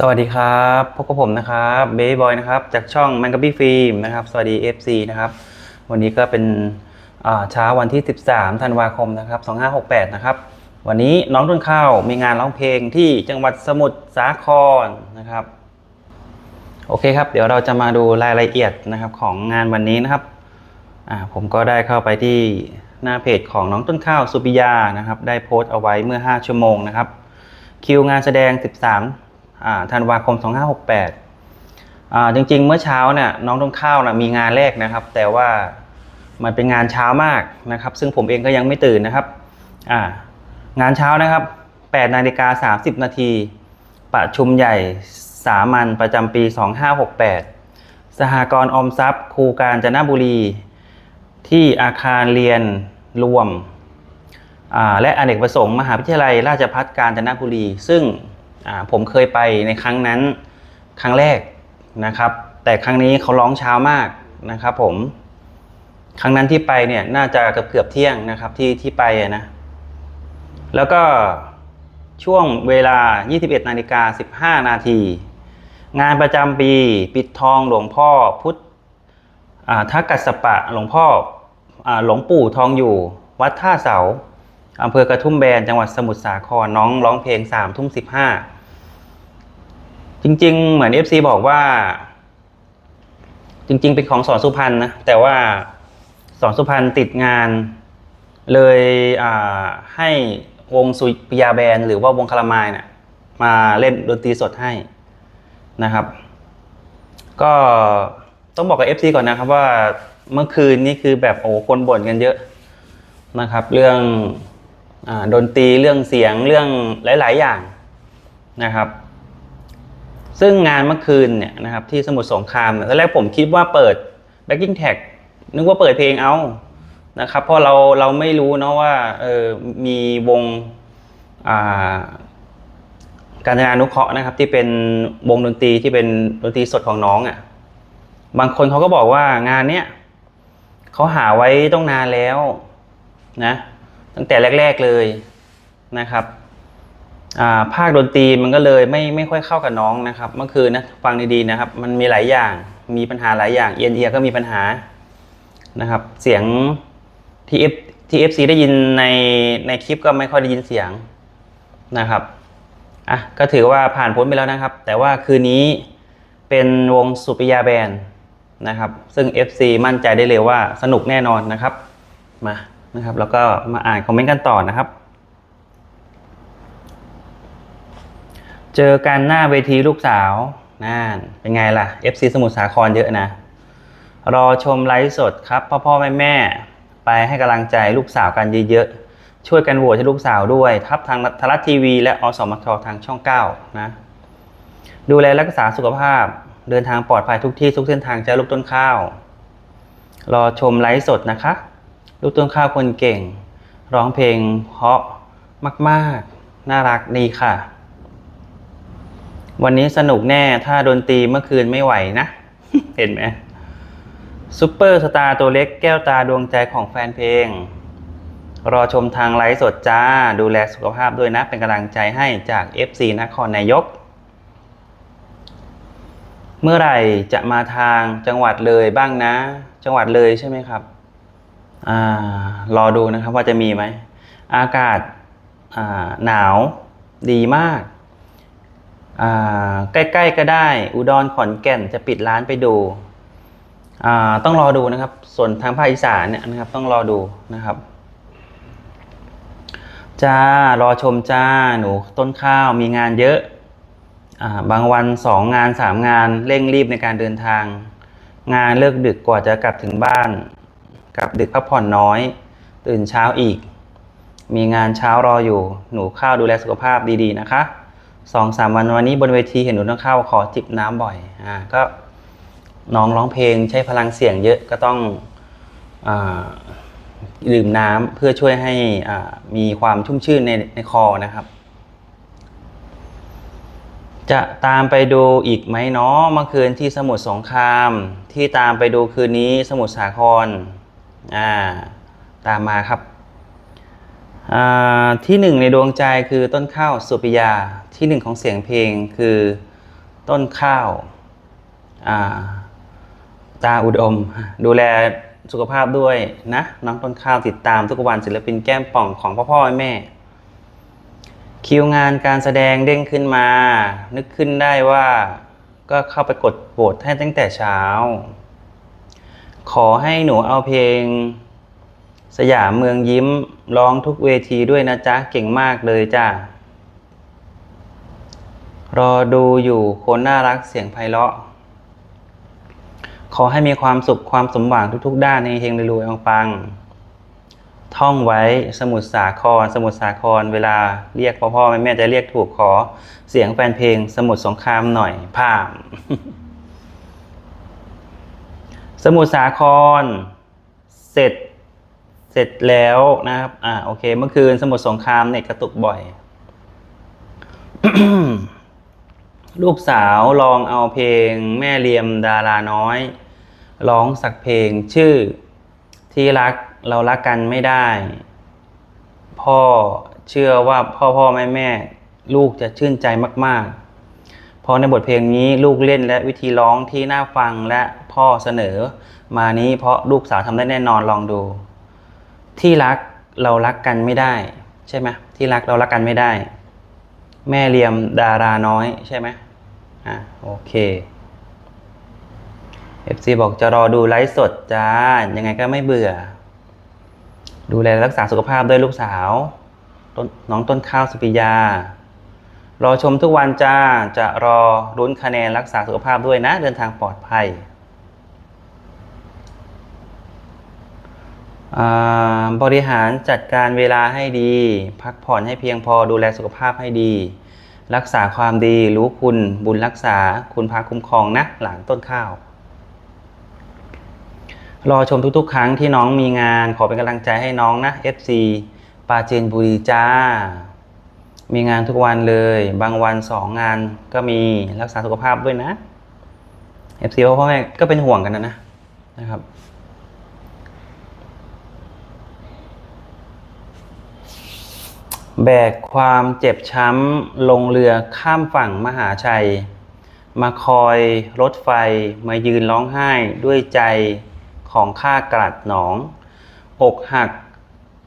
สวัสดีครับพบกับผมนะครับเบย์บอยนะครับจากช่อง m a n g a b y Film นะครับสวัสดี FC นะครับวันนี้ก็เป็นเช้าวันที่ 13 ธันวาคมนะครับ 2568 นะครับวันนี้น้องต้นข้าวมีงานร้องเพลงที่จังหวัดสมุทรสาครนะครับโอเคครับ เดี๋ยวเราจะมาดูรายละเอียดนะครับของงานวันนี้นะครับผมก็ได้เข้าไปที่หน้าเพจของน้องต้นข้าวสุปิยานะครับได้โพสต์เอาไว้เมื่อ 5 ชั่วโมงนะครับคิวงานแสดง 13อ่า ธันวาคม 2568 จริงๆ เมื่อเช้าเนี่ยน้องต้นข้าวนะมีงานแรกนะครับ แต่ว่ามันเป็นงานเช้ามากนะครับ ซึ่งผมเองก็ยังไม่ตื่นนะครับ งานเช้านะครับ8นาฬิกา30 นาทีประชุมใหญ่สามัญประจำปี 2568 สหกรณ์ออมทรัพย์ครูการจนบุรี ที่อาคารเรียนรวม และอเนกประสงค์ มหาวิทยาลัยราชภัฏกาญจนบุรี ซึ่ง ผมเคยไปในครั้งนั้นครั้งแรกนะครับ แต่ครั้งนี้เขาร้องเช้ามากนะครับ ผม ครั้งนั้นที่ไปเนี่ยน่าจะเกือบเกือบเที่ยงนะครับที่ที่ไปนะ แล้วก็ช่วงเวลา 21นาฬิกา15 นาที งานประจำปีปิดทองหลวงพ่อพุทธทักกัสสปะหลวงพ่อหลวงปู่ทองอยู่ วัดท่าเสาอำเภอกระทุ่มแบนจังหวัดสมุทรสาครน้องร้องเพลงสามทุ่มสิบห้า จริง ๆ เหมือน FC บอกว่า จริง ๆ เป็นของสอนสุพรรณนะ แต่ว่าสอนสุพรรณติดงาน เลยให้วงสุปิยาแบนหรือว่าวงคารามายนี่ยมาเล่นดนตรีสดให้นะครับ ก็ต้องบอกกับ FC ก่อนนะครับว่าเมื่อคืนนี่คือแบบโอ้คนบ่นกันเยอะนะครับ เรื่องอดนตรีเรื่องเสียงเรื่องหลาย ๆ อย่างนะครับ ซึ่งงานเมื่อคืนเนี่ยนะครับที่สมุทรสงครามตอนแรกผมคิดว่าเปิด backing tag นึกว่าเปิดเพลงเอานะครับเพราะเราเราไม่รู้เนาะว่าเออมีวงการจนานุเคราะห์นะครับ ที่เป็นวงดนตรีที่เป็นดนตรีสดของน้องอะ่ะบางคนเขาก็บอกว่างานเนี้ยเขาหาไว้ต้องนานแล้วนะตั้งแต่แรก ๆเลยนะครับ ภาคดนตรีมันก็เลยไม่ไม่ค่อยเข้ากับน้องนะครับ เมื่อคืนนะฟังดีๆนะครับ มันมีหลายอย่างมีปัญหาหลายอย่างเอียนเอียก็มีปัญหานะครับ เสียงที่เอฟที่เอฟซีได้ยินในในคลิปก็ไม่ค่อยได้ยินเสียงนะครับอะก็ถือว่าผ่านพ้นไปแล้วนะครับ แต่ว่าคืนนี้เป็นวงสุปิยาแบนนะครับ ซึ่ง FC มั่นใจได้เลยว่าสนุกแน่นอนนะครับ มานะครับ แล้วก็มาอ่านคอมเมนต์กันต่อนะครับ เจอกันหน้าเวทีลูกสาวนั่นเป็นไงล่ะ FC สมุทรสาครเยอะนะ รอชมไลฟ์สดครับ พ่อพ่อแม่แม่ไปให้กำลังใจลูกสาวกันเยอะๆ ช่วยกันโหวตให้ลูกสาวด้วย ทับทางทรัฐทีวีและอสมททางช่อง 9 นะ ดูแลรักษาสุขภาพเดินทางปลอดภัยทุกที่ทุกเส้นทางจะลูกต้นข้าว รอชมไลฟ์สดนะคะ ลูกต้นข้าวคนเก่ง ร้องเพลงเพราะมาก ๆ น่ารักดีค่ะ วันนี้สนุกแน่ถ้าดนตรีเมื่อคืนไม่ไหวนะ เห็นไหมซูเปอร์สตาร์ตัวเล็กแก้วตาดวงใจของแฟนเพลง รอชมทางไลฟ์สดจ้า ดูแลสุขภาพด้วยนะ เป็นกำลังใจให้จาก FC นครนายก เมื่อไหร่จะมาทางจังหวัดเลยบ้างนะ จังหวัดเลยใช่ไหมครับอ่ารอดูนะครับว่าจะมีไหม อากาศาหนาวดีมาก ใกล้ๆก็ได้ อุดรขอนแก่นจะปิดร้านไปดู ต้องรอดูนะครับ ส่วนทางภาคอีสานเนี่ยนะครับ ต้องรอดูนะครับจ้ารอชมจ้าหนูต้นข้าวมีงานเยอะอาบางวันสองงานสามงานเร่งรีบในการเดินทาง งานเลิกดึกกว่าจะกลับถึงบ้าน กลับดึกพักผ่อนน้อย ตื่นเช้าอีก มีงานเช้ารออยู่ หนูข้าวดูแลสุขภาพดีๆนะคะ สองสามวันวันนี้บนเวทีเห็นหนูต้องเข้าขอจิบน้ำบ่อย อ่า ก็น้องร้องเพลงใช้พลังเสียงเยอะก็ต้องอดื่มน้ำเพื่อช่วยให้มีความชุ่มชื่นในในคอนะครับ จะตามไปดูอีกไหมเนาะเมื่อคืนที่สมุทรสงครามที่ตามไปดูคืนนี้สมุทรสาครอ่าตามมาครับ ที่หนึ่งในดวงใจคือต้นข้าวสุปิยาที่หนึ่งของเสียงเพลงคือต้นข้าวาตาอุดม ดูแลสุขภาพด้วยนะน้องต้นข้าวติดตามทุกวันศิลปินแก้มป่องของพ่อพ่อแม่ คิวงานการแสดงเด้งขึ้นมา นึกขึ้นได้ว่าก็เข้าไปกดโหวตให้ตั้งแต่เช้า ขอให้หนูเอาเพลง สยามเมืองยิ้มร้องทุกเวทีด้วยนะจ๊ะ เก่งมากเลยจ้ะ รอดูอยู่คนน่ารักเสียงไพเราะ ขอให้มีความสุขความสมหวังทุกๆ ด้านในเฮงรวยๆปัง ท่องไว้สมุทรสาคร สมุทรสาคร เวลาเรียกพ่อพ่อแม่แม่จะเรียกถูกขอเสียงแฟนเพลง สมุทรสงครามหน่อยพามสมุทรสาคร เสร็จ เสร็จแล้วนะครับ อ่าโอเค เมื่อคืนสมุทรสงครามเน็ตกระตุกบ่อย ลูกสาวลองเอาเพลงแม่เลียมดาราน้อย ร้องสักเพลงชื่อที่รักเรารักกันไม่ได้ พ่อเชื่อว่าพ่อพ่อแม่แม่ลูกจะชื่นใจมาก ๆ เพราะในบทเพลงนี้ลูกเล่นและวิธีร้องที่น่าฟังและพ่อเสนอ มานี้เพราะลูกสาวทำได้แน่นอนลองดู ที่รักเรารักกันไม่ได้ ใช่ไหมที่รักเรารักกันไม่ได้ แม่เลียมดาราน้อยใช่ไหมอะโอเค FC บอกจะรอดูไลฟ์สดจ้า ยังไงก็ไม่เบื่อ ดูแลรักษาสุขภาพด้วยลูกสาวนน้องต้นข้าวสุปิยา รอชมทุกวันจ้า จะรอรุ้นคะแนนรักษาสุขภาพด้วยนะ เดินทางปลอดภัย อ่า บริหารจัดการเวลาให้ดี พักผ่อนให้เพียงพอดูแลสุขภาพให้ดี รักษาความดีรู้คุณบุญรักษาคุณพาคุ้มครองนะหลานต้นข้าว รอชมทุกๆ ครั้งที่น้องมีงานขอเป็นกำลังใจให้น้องนะ FC ปาเจนบุรีจ้า มีงานทุกวันเลย บางวันสองงานก็มีรักษาสุขภาพด้วยนะ FC พ่อพ่อแม่ก็เป็นห่วงกันนะนะนะครับ แบกความเจ็บช้ำลงเรือข้ามฝั่งมหาชัย มาคอยรถไฟมายืนร้องไห้ด้วยใจของข้ากลัดหนอง อกหัก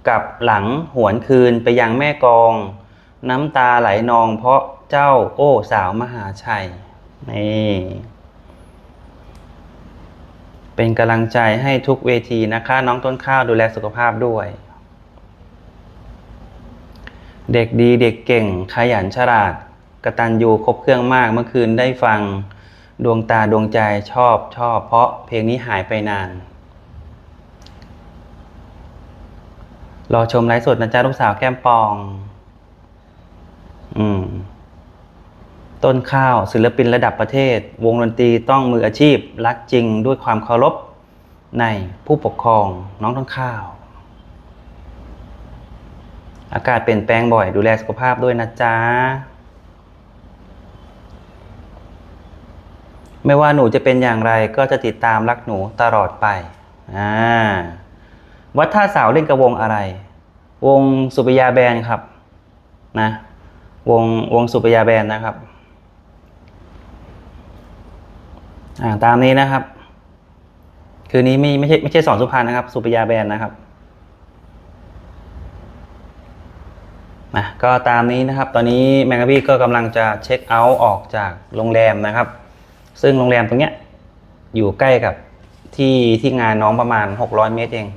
กับหลังหวนคืนไปยังแม่กอง น้ำตาไหลนองเพราะเจ้าโอ้สาวมหาชัย นี่เป็นกำลังใจให้ทุกเวทีนะคะ น้องต้นข้าวดูแลสุขภาพด้วย เด็กดีเด็กเก่ง ขยันฉลาด กระตันยูครบเครื่องมากเมื่อคืนได้ฟังดวงตาดวงใจชอบชอบ เพราะเพลงนี้หายไปนาน รอชมไลฟ์สดนะจ๊ะลูกสาวแก้มปอง อืม ต้นข้าวศิลปินระดับประเทศ วงดนตรีต้องมืออาชีพ รักจริงด้วยความเคารพในผู้ปกครองน้องต้นข้าว อากาศเปลี่ยนแปลงบ่อยดูแลสุขภาพด้วยนะจ๊ะ ไม่ว่าหนูจะเป็นอย่างไรก็จะติดตามรักหนูตลอดไปอ่าวัดท่าเสาเล่นกับวงอะไร วงสุปยาแบนครับ นะ วงวงสุปยาแบนนะครับอ่าตามนี้นะครับ คืนนี้ไม่ไม่ใช่ไม่ใช่สอนสุพรรณนะครับ สุปยาแบนนะครับ นะก็ตามนี้นะครับ ตอนนี้แมงกะบี้ก็กำลังจะเช็คเอาท์ออกจากโรงแรมนะครับ ซึ่งโรงแรมตรงเนี้ยอยู่ใกล้กับที่ที่งานน้องประมาณ 600 เมตรเอง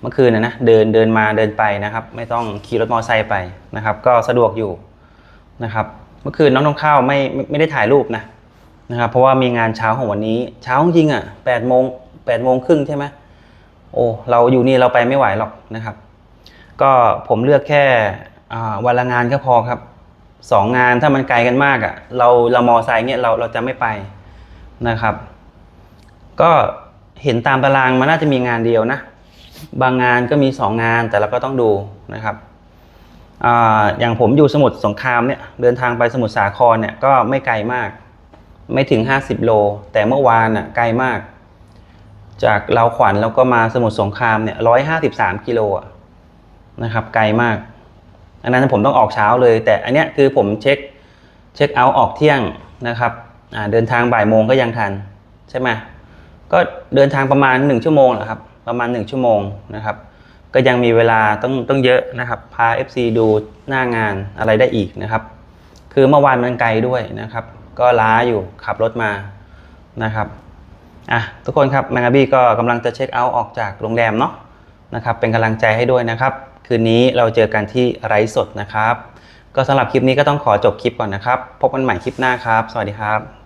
เมื่อคืนนะนะเดินเดินมาเดินไปนะครับ ไม่ต้องขี่รถมอเตอร์ไซค์ไปนะครับ ก็สะดวกอยู่นะครับ เมื่อคืนน้องน้องข้าวไม่ไม่ไม่ได้ถ่ายรูปนะนะครับ เพราะว่ามีงานเช้าของวันนี้ เช้าจริงอะ8โมง8โมงครึ่งใช่ไหมโอ้เราอยู่นี่เราไปไม่ไหวหรอกนะครับ ก็ผมเลือกแค่ วันละงานก็พอครับสองงานถ้ามันไกลกันมากอะ่ะ เราเรามอไซค์เนี่ยเราเราจะไม่ไปนะครับ ก็เห็นตามตารางมันน่าจะมีงานเดียวนะ บางงานก็มีสองงานแต่เราก็ต้องดูนะครับออย่างผมอยู่สมุทรสงครามเนี่ยเดินทางไปสมุทรสาครเนี่ยก็ไม่ไกลมาก ไม่ถึง 50 โล แต่เมื่อวานอะไกลมาก จากเราขวัญแล้วก็มาสมุทรสงครามเนี่ยร้อยห้าสิบสามกิโลอะนะครับไกลมาก อันนั้นผมต้องออกเช้าเลย แต่อันเนี้ยคือผมเช็คเช็คเอาท์ออกเที่ยงนะครับเดินทางบ่ายโมงก็ยังทันใช่ไหมก็เดินทางประมาณ 1 ชั่วโมงแหละครับประมาณ 1 ชั่วโมงนะครับ ก็ยังมีเวลาต้องต้องเยอะนะครับพา FC ดูหน้างานอะไรได้อีกนะครับ คือเมื่อวานมันไกลด้วยนะครับ ก็ล้าอยู่ขับรถมานะครับอะทุกคนครับแมงกะบี้ก็กำลังจะเช็คเอาท์ออกจากโรงแรมเนาะนะครับเป็นกำลังใจให้ด้วยนะครับ คืนนี้เราเจอกันที่ไร้สดนะครับ ก็สำหรับคลิปนี้ก็ต้องขอจบคลิปก่อนนะครับ พบกันใหม่คลิปหน้าครับ สวัสดีครับ